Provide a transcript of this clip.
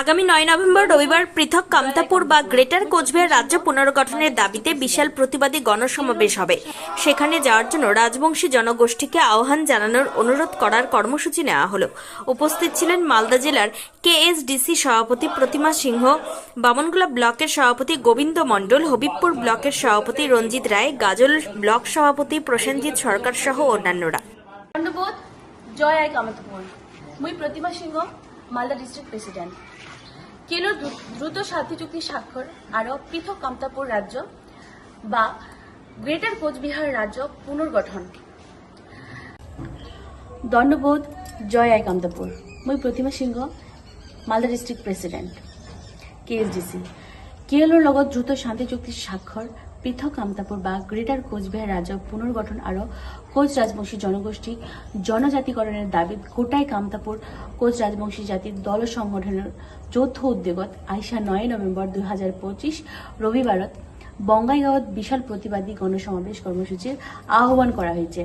আগামী নয় নভেম্বর রবিবার পৃথক কামতাপুর বা গ্রেটার কোচবিহার রাজ্য পুনর্গঠনের দাবিতে বিশাল প্রতিবাদী গণসমাবেশ হবে। সেখানে যাওয়ার জন্য রাজবংশী জনগোষ্ঠীকে আহ্বান জানানোর অনুরোধ করার কর্মসূচি নেওয়া হলো। উপস্থিত ছিলেন মালদা জেলার কেএসডিসি সভাপতি প্রতিমা সিংহ, বামনগোলা ব্লকের সভাপতি গোবিন্দ মণ্ডল, হবিবপুর ব্লকের সভাপতি রঞ্জিত রায়, গাজল ব্লক সভাপতি প্রসেনজিৎ সরকার সহ অন্যান্যরা। জয় মুই প্রতিমা সিংহ, মালদা ডিস্ট্রিক্ট প্রেসিডেন্ট। কেলো দ্রুত শান্তি চুক্তি স্বাক্ষর আরও পৃথক কামতাপুর রাজ্য বা গ্রেটার কোচবিহার রাজ্য পুনর্গঠন। দণ্ডবোধ, জয় আই কামতাপুর। মুই Pratima Singha, Malda district president, KSDC. কেএলওর লগত দ্রুত শান্তি চুক্তি স্বাক্ষর, পৃথক কামতাপুর বা গ্রেটার কোচবিহার রাজ্য পুনর্গঠন আরও কোচ রাজবংশী জনগোষ্ঠী জনজাতিকরণের দাবি গোটাই কামতাপুর কোচ রাজবংশী জাতির দল সংগঠনের যৌথ উদ্যোগত আইসা নয় নভেম্বর দুই হাজার পঁচিশ রবিবারত বঙ্গাইগাঁৱত বিশাল প্রতিবাদী গণসমাবেশ কর্মসূচির আহ্বান করা হয়েছে।